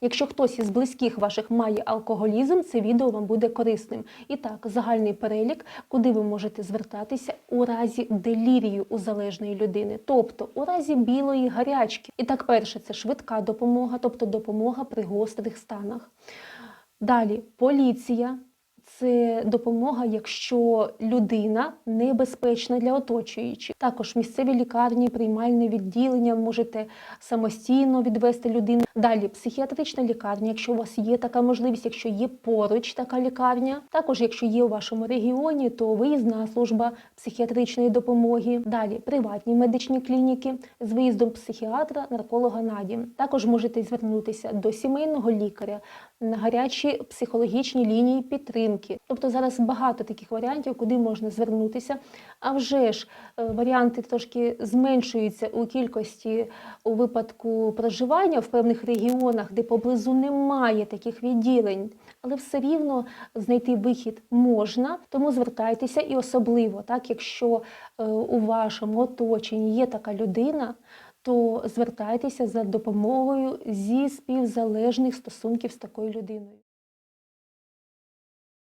Якщо хтось із близьких ваших має алкоголізм, це відео вам буде корисним. І так, загальний перелік, куди ви можете звертатися у разі делірію у залежної людини, тобто у разі білої гарячки. І так, перше, це швидка допомога, тобто допомога при гострих станах. Далі поліція. Це допомога, якщо людина небезпечна для оточуючих. Також місцеві лікарні, приймальне відділення можете самостійно відвести людину. Далі психіатрична лікарня, якщо у вас є така можливість, якщо є поруч така лікарня. Також, якщо є у вашому регіоні, то виїзна служба психіатричної допомоги. Далі приватні медичні клініки з виїздом психіатра, нарколога на дім. Також можете звернутися до сімейного лікаря на гарячі психологічні лінії підтримки. Тобто зараз багато таких варіантів, куди можна звернутися. А вже ж е, варіанти трошки зменшуються у кількості у випадку проживання в певних регіонах, де поблизу немає таких відділень, але все рівно знайти вихід можна, тому звертайтеся і особливо, так якщо е, у вашому оточенні є така людина. То звертайтеся за допомогою зі співзалежних стосунків з такою людиною.